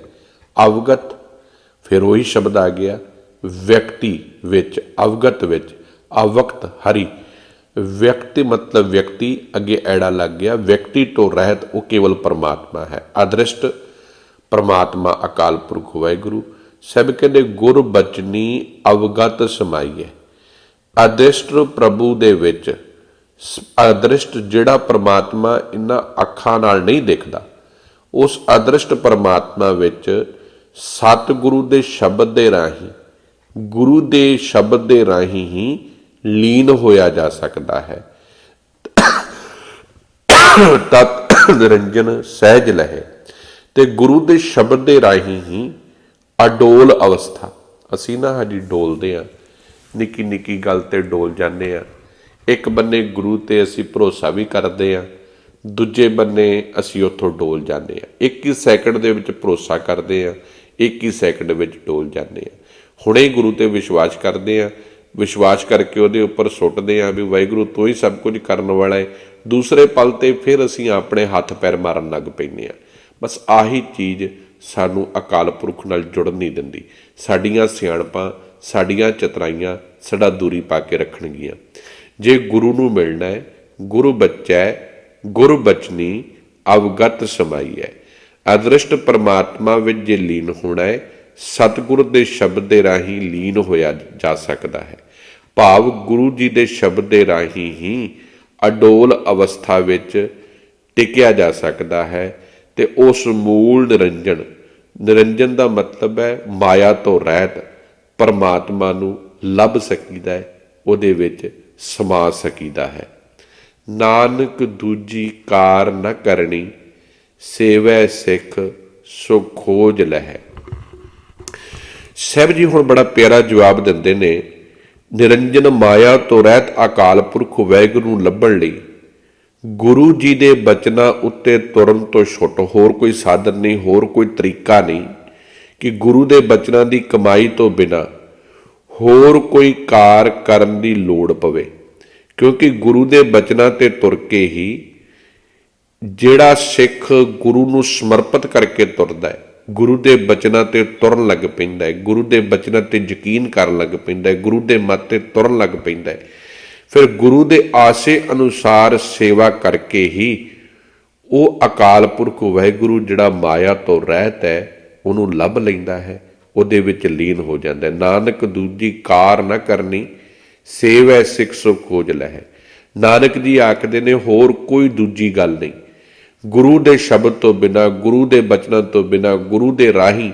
A: ਅਵਗਤ, ਫਿਰ ਉਹੀ ਸ਼ਬਦ ਆ ਗਿਆ, ਵਿਅਕਤੀ ਵਿੱਚ, ਅਵਗਤ ਵਿੱਚ ਅਵਕਤ ਹਰੀ। ਵਿਅਕਤੀ ਮਤਲਬ ਵਿਅਕਤੀ, ਅੱਗੇ ਐੜਾ ਲੱਗ ਗਿਆ, ਵਿਅਕਤੀ ਤੋਂ ਰਹਿਤ ਉਹ ਕੇਵਲ ਪਰਮਾਤਮਾ ਹੈ। ਅਦ੍ਰਿਸ਼ਟ ਪਰਮਾਤਮਾ ਅਕਾਲ ਪੁਰਖ ਵਾਹਿਗੁਰੂ, ਸਭ ਕਹਿੰਦੇ ਗੁਰ ਬਚਨੀ ਅਵਗਤ ਸਮਾਈਐ। ਅਦ੍ਰਿਸ਼ਟ ਪ੍ਰਭੂ ਦੇ ਵਿੱਚ ਸ- ਅਦ੍ਰਿਸ਼ਟ ਜਿਹੜਾ ਪਰਮਾਤਮਾ ਇਹਨਾਂ ਅੱਖਾਂ ਨਾਲ ਨਹੀਂ ਦਿਖਦਾ, ਉਸ ਅਦ੍ਰਿਸ਼ਟ ਪਰਮਾਤਮਾ ਵਿੱਚ ਸਤਿਗੁਰੂ ਦੇ ਸ਼ਬਦ ਦੇ ਰਾਹੀਂ, ਗੁਰੂ ਦੇ ਸ਼ਬਦ ਦੇ ਰਾਹੀਂ ਹੀ ਲੀਨ ਹੋਇਆ ਜਾ ਸਕਦਾ ਹੈ। ਤਤ ਨਿਰੰਜਨ ਸਹਿਜ ਲਹੇ। ਤੇ ਗੁਰੂ ਦੇ ਸ਼ਬਦ ਦੇ ਰਾਹੀਂ ਹੀ ਅਡੋਲ ਅਵਸਥਾ। ਅਸੀਂ ਨਾ ਹਜੀ ਡੋਲਦੇ ਆ ਨਿੱਕੀ ਨਿੱਕੀ ਗੱਲ ਤੇ ਡੋਲ ਜਾਂਦੇ ਆ ਇੱਕ ਬੰਨੇ ਗੁਰੂ ਤੇ ਅਸੀਂ ਭਰੋਸਾ ਵੀ ਕਰਦੇ ਆ ਦੂਜੇ ਬੰਨੇ ਅਸੀਂ ਉੱਥੋਂ ਡੋਲ ਜਾਂਦੇ ਆ ਇੱਕ ਹੀ ਸੈਕਿੰਡ ਦੇ ਵਿੱਚ ਭਰੋਸਾ ਕਰਦੇ ਆ ਇੱਕ ਹੀ ਸੈਕਿੰਡ ਵਿੱਚ ਡੋਲ ਜਾਂਦੇ ਆ ਹੁਣੇ ਗੁਰੂ ਤੇ ਵਿਸ਼ਵਾਸ ਕਰਦੇ ਆ ਵਿਸ਼ਵਾਸ ਕਰਕੇ ਉਹਦੇ ਉੱਪਰ ਸੁੱਟਦੇ ਆ ਵੀ ਵਾਹਿਗੁਰੂ ਤੋਂ ਹੀ ਸਭ ਕੁਝ ਕਰਨ ਵਾਲਾ ਹੈ। ਦੂਸਰੇ ਪਲ ਤੇ ਫਿਰ ਅਸੀਂ ਆਪਣੇ ਹੱਥ ਪੈਰ ਮਾਰਨ ਲੱਗ ਪੈਂਦੇ ਆ ਬਸ ਆਹੀ ਚੀਜ਼ ਸਾਨੂੰ ਅਕਾਲ ਪੁਰਖ ਨਾਲ ਜੁੜਨ ਨਹੀਂ ਦਿੰਦੀ। ਸਾਡੀਆਂ ਸਿਆਣਪਾਂ, ਸਾਡੀਆਂ ਚਤਰਾਈਆਂ ਸਾਡਾ ਦੂਰੀ ਪਾ ਕੇ ਰੱਖਣਗੀਆਂ। ਜੇ ਗੁਰੂ ਨੂੰ ਮਿਲਣਾ ਹੈ, ਗੁਰੂ ਬੱਚੈ ਗੁਰੂ ਬਚਨੀ ਅਵਗਤ ਸਮਾਈ ਹੈ। ਅਦ੍ਰਿਸ਼ਟ ਪਰਮਾਤਮਾ ਵਿੱਚ ਜੇ ਲੀਨ ਹੋਣਾ ਹੈ, ਸਤਿਗੁਰ ਦੇ ਸ਼ਬਦ ਦੇ ਰਾਹੀਂ ਲੀਨ ਹੋਇਆ ਜਾ ਸਕਦਾ ਹੈ। ਭਾਵ ਗੁਰੂ ਜੀ ਦੇ ਸ਼ਬਦ ਦੇ ਰਾਹੀਂ ਹੀ ਅਡੋਲ ਅਵਸਥਾ ਵਿੱਚ ਟਿਕਿਆ ਜਾ ਸਕਦਾ ਹੈ। ਤੇ ਉਸ ਮੂਲ ਨਿਰੰਜਨ। ਨਿਰੰਜਨ ਦਾ ਮਤਲਬ ਹੈ ਮਾਇਆ ਤੋਂ ਰਹਿਤ। ਪਰਮਾਤਮਾ ਨੂੰ ਲੱਭ ਸਕੀਦਾ ਹੈ, ਉਹਦੇ ਵਿੱਚ ਸਮਾ ਸਕੀਦਾ ਹੈ। ਨਾਨਕ ਦੂਜੀ ਕਾਰ ਨ ਕਰਨੀ, ਸੇਵੈ ਸਿੱਖ ਸੋ ਖੋਜ ਲਹਿ। ਸਾਹਿਬ ਜੀ, ਹੁਣ ਬੜਾ ਪਿਆਰਾ ਜਵਾਬ ਦਿੰਦੇ ਨੇ, ਨਿਰੰਜਨ ਮਾਇਆ ਤੋਂ ਰਹਿਤ ਅਕਾਲ ਪੁਰਖ ਵੈਗੁਰੂ ਨੂੰ ਲੱਭਣ ਲਈ ਗੁਰੂ ਜੀ ਦੇ ਬਚਨਾਂ ਉੱਤੇ ਤੁਰਨ ਤੋਂ ਛੁੱਟ, ਹੋਰ ਕੋਈ ਸਾਧਨ ਨਹੀਂ, ਹੋਰ ਕੋਈ ਤਰੀਕਾ ਨਹੀਂ ਕਿ ਗੁਰੂ ਦੇ ਬਚਨਾਂ ਦੀ ਕਮਾਈ ਤੋਂ ਬਿਨਾ ਹੋਰ ਕੋਈ ਕਾਰ ਕਰਨ ਦੀ ਲੋੜ ਪਵੇ। ਕਿਉਂਕਿ ਗੁਰੂ ਦੇ ਬਚਨਾਂ ਤੇ ਤੁਰ ਕੇ ਹੀ ਜਿਹੜਾ ਸਿੱਖ ਗੁਰੂ ਨੂੰ ਸਮਰਪਿਤ ਕਰਕੇ ਤੁਰਦਾ ਹੈ, ਗੁਰੂ ਦੇ ਬਚਨਾਂ ਤੇ ਤੁਰਨ ਲੱਗ ਪੈਂਦਾ ਹੈ, ਗੁਰੂ ਦੇ ਬਚਨਾਂ ਤੇ ਯਕੀਨ ਕਰਨ ਲੱਗ ਪੈਂਦਾ ਹੈ, ਗੁਰੂ ਦੇ ਮੱਤ ਤੇ ਤੁਰਨ ਲੱਗ ਪੈਂਦਾ ਹੈ। ਫਿਰ ਗੁਰੂ ਦੇ ਆਸੇ ਅਨੁਸਾਰ ਸੇਵਾ ਕਰਕੇ ਹੀ ਉਹ ਅਕਾਲ ਪੁਰਖ ਵਾਹਿਗੁਰੂ ਜਿਹੜਾ ਮਾਇਆ ਤੋਂ ਰਹਿਤ ਹੈ, ਉਹਨੂੰ ਲੱਭ ਲੈਂਦਾ ਹੈ, ਉਹਦੇ ਵਿੱਚ ਲੀਨ ਹੋ ਜਾਂਦਾ ਹੈ। ਨਾਨਕ ਦੂਜੀ ਕਾਰ ਨਾ ਕਰਨੀ, ਸੇਵੈ ਸਿੱਖ ਸੋ ਖੋਜ ਲਹਿ। ਨਾਨਕ ਜੀ ਆਖਦੇ ਨੇ, ਹੋਰ ਕੋਈ ਦੂਜੀ ਗੱਲ ਨਹੀਂ। ਗੁਰੂ ਦੇ ਸ਼ਬਦ ਤੋਂ ਬਿਨਾ, ਗੁਰੂ ਦੇ ਬਚਨਾਂ ਤੋਂ ਬਿਨਾ, ਗੁਰੂ ਦੇ ਰਾਹੀਂ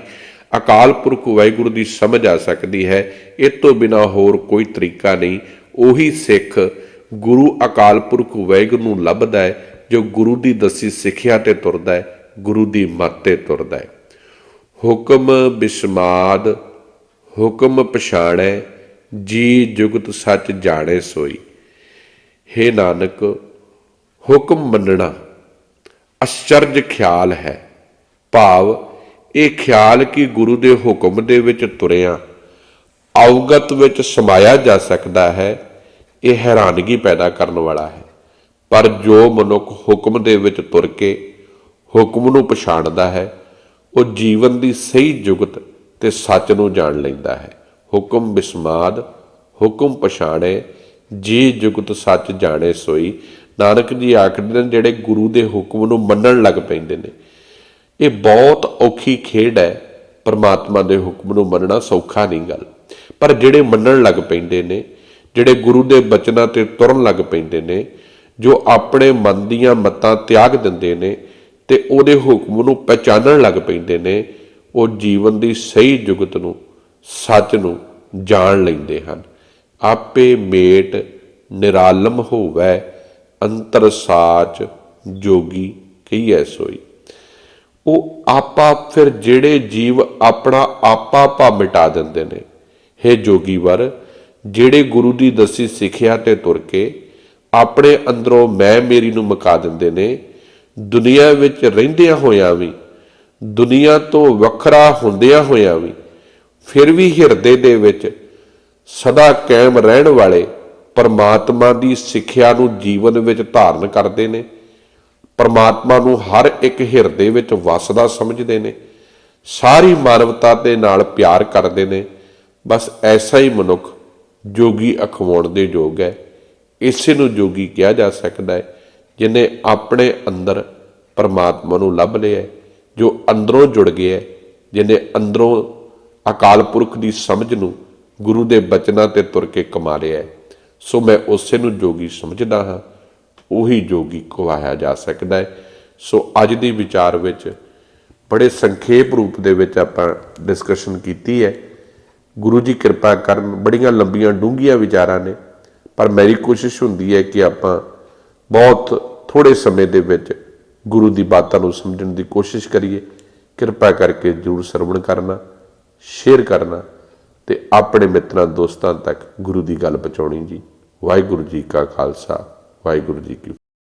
A: ਅਕਾਲ ਪੁਰਖ ਵਾਹਿਗੁਰੂ ਦੀ ਸਮਝ ਆ ਸਕਦੀ ਹੈ। ਇਹ ਤੋਂ ਬਿਨਾ ਹੋਰ ਕੋਈ ਤਰੀਕਾ ਨਹੀਂ। ਉਹੀ ਸਿੱਖ ਗੁਰੂ ਅਕਾਲ ਪੁਰਖ ਵਾਹਿਗੁਰੂ ਨੂੰ ਲੱਭਦਾ ਹੈ, ਜੋ ਗੁਰੂ ਦੀ ਦੱਸੀ ਸਿੱਖਿਆ ਤੇ ਤੁਰਦਾ ਹੈ, ਗੁਰੂ ਦੀ ਮੱਤ ਤੇ ਤੁਰਦਾ ਹੈ। ਹੁਕਮ ਬਿਸਮਾਦ, ਹੁਕਮ ਪਛਾਣੈ, ਜੀ ਜੁਗਤ ਸੱਚ ਜਾਣੇ ਸੋਈ। ਹੇ ਨਾਨਕ, ਹੁਕਮ ਮੰਨਣਾ ਅਚਰਜ ਖਿਆਲ ਹੈ। ਭਾਵ, ਇਹ ਖਿਆਲ ਕਿ ਗੁਰੂ ਦੇ ਹੁਕਮ ਦੇ ਵਿੱਚ ਤੁਰਿਆ ਅਵਗਤ ਵਿੱਚ ਸਮਾਇਆ ਜਾ ਸਕਦਾ ਹੈ, ਇਹ ਹੈਰਾਨਗੀ ਪੈਦਾ ਕਰਨ ਵਾਲਾ ਹੈ। ਪਰ ਜੋ ਮਨੁੱਖ ਹੁਕਮ ਦੇ ਵਿੱਚ ਤੁਰ ਕੇ ਹੁਕਮ ਨੂੰ ਪਛਾਣਦਾ ਹੈ, ਉਹ ਜੀਵਨ ਦੀ ਸਹੀ ਜੁਗਤ ਤੇ ਸੱਚ ਨੂੰ ਜਾਣ ਲੈਂਦਾ ਹੈ। ਹੁਕਮ ਬਿਸਮਾਦ, ਹੁਕਮ ਪਛਾਣੇ, ਜੀ ਜੁਗਤ ਸੱਚ ਜਾਣੇ ਸੋਈ। ਨਾਨਕ ਜੀ ਆਖਦੇ ਨੇ, ਜਿਹੜੇ ਗੁਰੂ ਦੇ ਹੁਕਮ ਨੂੰ ਮੰਨਣ ਲੱਗ ਪੈਂਦੇ ਨੇ, ਇਹ ਬਹੁਤ ਔਖੀ ਖੇਡ ਹੈ। ਪਰਮਾਤਮਾ ਦੇ ਹੁਕਮ ਨੂੰ ਮੰਨਣਾ ਸੌਖਾ ਨਹੀਂ ਗੱਲ। ਪਰ ਜਿਹੜੇ ਮੰਨਣ ਲੱਗ ਪੈਂਦੇ ਨੇ, ਜਿਹੜੇ ਗੁਰੂ ਦੇ ਬਚਨਾਂ ਤੇ ਤੁਰਨ ਲੱਗ ਪੈਂਦੇ ਨੇ, ਜੋ ਆਪਣੇ ਮਨ ਦੀਆਂ ਮਤਾਂ ਤਿਆਗ ਦਿੰਦੇ ਨੇ ਤੇ ਉਹਦੇ ਹੁਕਮ ਨੂੰ ਪਛਾਣਨ ਲੱਗ ਪੈਂਦੇ ਨੇ, ਉਹ ਜੀਵਨ ਦੀ ਸਹੀ ਜੁਗਤ ਨੂੰ, ਸੱਚ ਨੂੰ ਜਾਣ ਲੈਂਦੇ ਹਨ। ਆਪੇ ਮੇਟ ਨਿਰਾਲਮ ਹੋਵੇ, ਅੰਤਰ ਸਾਚ ਜੋਗੀ ਕਹੀਐ ਸੋਈ। ਉਹ ਆਪਾ ਫਿਰ ਜਿਹੜੇ ਜੀਵ ਆਪਣਾ ਆਪਾ ਭਾ ਮਿਟਾ ਦਿੰਦੇ ਨੇ हे ਜੋਗੀ ਵਰ, ਜਿਹੜੇ ਗੁਰੂ ਦੀ ਦੱਸੀ ਸਿੱਖਿਆ ਤੇ ਤੁਰ ਕੇ ਆਪਣੇ ਅੰਦਰੋਂ ਮੈਂ ਮੇਰੀ ਨੂੰ ਮਕਾ ਦਿੰਦੇ ਨੇ, ਦੁਨੀਆ ਵਿੱਚ ਰਹਿੰਦਿਆਂ ਹੋਇਆਂ ਵੀ, ਦੁਨੀਆ ਤੋਂ ਵੱਖਰਾ ਹੁੰਦਿਆਂ ਹੋਇਆਂ ਵੀ, ਫਿਰ ਵੀ ਹਿਰਦੇ ਦੇ ਵਿੱਚ ਸਦਾ ਕਾਇਮ ਰਹਿਣ ਵਾਲੇ ਪਰਮਾਤਮਾ ਦੀ ਸਿੱਖਿਆ ਨੂੰ ਜੀਵਨ ਵਿੱਚ ਧਾਰਨ ਕਰਦੇ ਨੇ, ਪਰਮਾਤਮਾ ਨੂੰ ਹਰ ਇੱਕ ਹਿਰਦੇ ਵਿੱਚ ਵਸਦਾ ਸਮਝਦੇ ਨੇ, ਸਾਰੀ ਮਾਨਵਤਾ ਦੇ ਨਾਲ ਪਿਆਰ ਕਰਦੇ ਨੇ ਬਸ ਐਸਾ ਹੀ ਮਨੁੱਖ ਜੋਗੀ ਅਖਵਾਉਣ ਦੇ ਯੋਗ ਹੈ। ਇਸੇ ਨੂੰ ਜੋਗੀ ਕਿਹਾ ਜਾ ਸਕਦਾ ਹੈ ਜਿਨੇ ਆਪਣੇ ਅੰਦਰ ਪਰਮਾਤਮਾ ਨੂੰ ਲੱਭ ਲਿਆ ਜੋ ਅੰਦਰੋਂ ਜੁੜ ਗਿਆ ਹੈ, ਜਿਨੇ ਅੰਦਰੋਂ ਅਕਾਲ ਪੁਰਖ ਦੀ ਸਮਝ ਨੂੰ ਗੁਰੂ ਦੇ ਬਚਨਾਂ ਤੇ ਤੁਰ ਕੇ ਕਮਾ ਲਿਆ ਹੈ। ਸੋ ਮੈਂ ਉਸੇ ਨੂੰ ਜੋਗੀ ਸਮਝਦਾ ਹਾਂ ਉਹੀ ਜੋਗੀ ਕਵਾਇਆ ਜਾ ਸਕਦਾ ਹੈ। ਸੋ ਅੱਜ ਦੀ ਵਿਚਾਰ ਵਿੱਚ ਬੜੇ ਸੰਖੇਪ ਰੂਪ ਦੇ ਵਿੱਚ ਆਪਾਂ ਡਿਸਕਸ਼ਨ ਕੀਤੀ ਹੈ। ਗੁਰੂ ਜੀ ਕਿਰਪਾ ਕਰਨ, ਬੜੀਆਂ ਲੰਬੀਆਂ ਡੂੰਘੀਆਂ ਵਿਚਾਰਾਂ ਨੇ। ਪਰ ਮੇਰੀ ਕੋਸ਼ਿਸ਼ ਹੁੰਦੀ ਹੈ ਕਿ ਆਪਾਂ ਬਹੁਤ ਥੋੜੇ ਸਮੇਂ ਦੇ ਵਿੱਚ ਗੁਰੂ ਦੀ ਬਾਤਾਂ ਨੂੰ ਸਮਝਣ ਦੀ ਕੋਸ਼ਿਸ਼ ਕਰੀਏ। ਕਿਰਪਾ ਕਰਕੇ ਜਰੂਰ ਸਰਵਣ ਕਰਨਾ, ਸ਼ੇਅਰ ਕਰਨਾ ਤੇ ਆਪਣੇ ਮਿੱਤਰਾਂ, ਦੋਸਤਾਂ ਤੱਕ ਗੁਰੂ ਦੀ ਗੱਲ ਪਹੁੰਚਾਉਣੀ ਜੀ। ਵਾਹਿਗੁਰੂ ਜੀ ਕਾ ਖਾਲਸਾ, ਵਾਹਿਗੁਰੂ ਜੀ ਕੀ